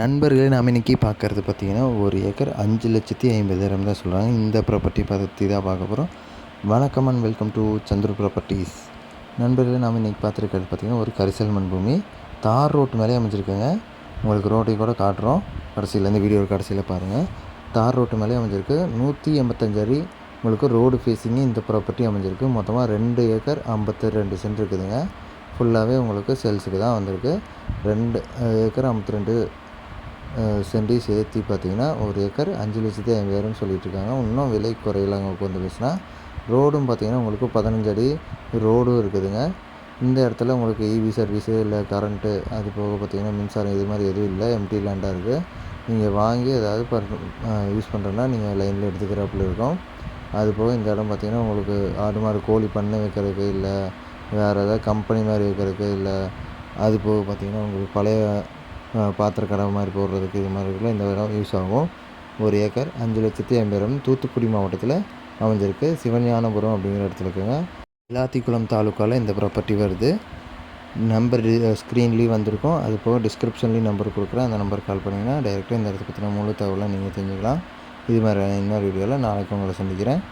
நண்பர்களே நாம் இன்றைக்கி பார்க்குறது பார்த்திங்கன்னா ஒரு ஏக்கர் அஞ்சு லட்சத்தி ஐம்பதாயிரம் தான் சொல்கிறாங்க இந்த ப்ராப்பர்ட்டி பற்றி தான் பார்க்க போகிறோம் வணக்கம் and welcome to Chandru properties நண்பர்களே நாம் இன்றைக்கி பார்த்துருக்கிறது பார்த்திங்கன்னா ஒரு கரிசல் மண் பூமி. தார் ரோட்டு மேலே அமைஞ்சிருக்குங்க. உங்களுக்கு ரோட்டையும் கூட காட்டுறோம். கடைசியில் இந்த வீடியோ கடைசியில் பாருங்கள் தார் ரோட்டு மேலே அமைஞ்சிருக்கு. நூற்றி எண்பத்தஞ்சு அடி உங்களுக்கு ரோடு ஃபேஸிங்கு இந்த ப்ராப்பர்ட்டி அமைஞ்சிருக்கு. மொத்தமாக ரெண்டு ஏக்கர் ஐம்பத்தி ரெண்டு சென்ட் இருக்குதுங்க. ஃபுல்லாகவே உங்களுக்கு சேல்ஸுக்கு தான் வந்திருக்கு. ரெண்டு ஏக்கர் ஐம்பத்தி ரெண்டு செண்டையும் சேர்த்து பார்த்தீங்கன்னா ஒரு ஏக்கர் அஞ்சு லட்சத்தி ஐம்பதாயிரம்னு சொல்லிட்டு இருக்காங்க இன்னும் விலை குறையலாங்க உட்காந்து பேசுனா. ரோடும் பார்த்திங்கன்னா உங்களுக்கு பதினஞ்சு அடி ரோடும் இருக்குதுங்க. இந்த இடத்துல உங்களுக்கு இவி சர்வீஸு இல்லை கரண்ட்டு அது போக பார்த்தீங்கன்னா மின்சாரம் இது மாதிரி எதுவும் இல்லை. எம்டி லேண்டாக இருக்குது நீங்கள் வாங்கி ஏதாவது பர் யூஸ் பண்ணுறேன்னா நீங்கள் லைனில் எடுத்துக்கிறாப்புல இருக்கும். அது போக இந்த இடம் பார்த்திங்கன்னா உங்களுக்கு ஆடு மாடு கோழி பண்ணை வைக்கிறதுக்கு இல்லை வேறு ஏதாவது கம்பெனி மாதிரி வைக்கிறதுக்கு இல்லை அது போக பார்த்தீங்கன்னா உங்களுக்கு பழைய பாத்திர கடை மாதிரி போடுறதுக்கு இது மாதிரிலாம் இந்த இடம் யூஸ் ஆகும். ஒரு ஏக்கர் அஞ்சு லட்சத்தி ஐம்பதாயிரம் தூத்துக்குடி மாவட்டத்தில் அமைஞ்சிருக்கு. சிவஞானபுரம் அப்படிங்கிற இடத்துல இருக்குங்க. விளாத்திக்குளம் தாலுக்காவில் இந்த ப்ராப்பர்ட்டி வருது. நம்பர் ஸ்க்ரீன்லேயும் வந்திருக்கும். அது போக டிஸ்கிரிப்ஷன்லேயும் நம்பர் கொடுக்குறேன். அந்த நம்பர் கால் பண்ணிங்கன்னா டைரெக்டாக இந்த இடத்த பற்றின முழு தகவலாம் நீங்கள் தெரிஞ்சுக்கலாம். இது மாதிரி இன்னொரு வீடியோவில் நாளைக்கு உங்களை சந்திக்கிறேன்.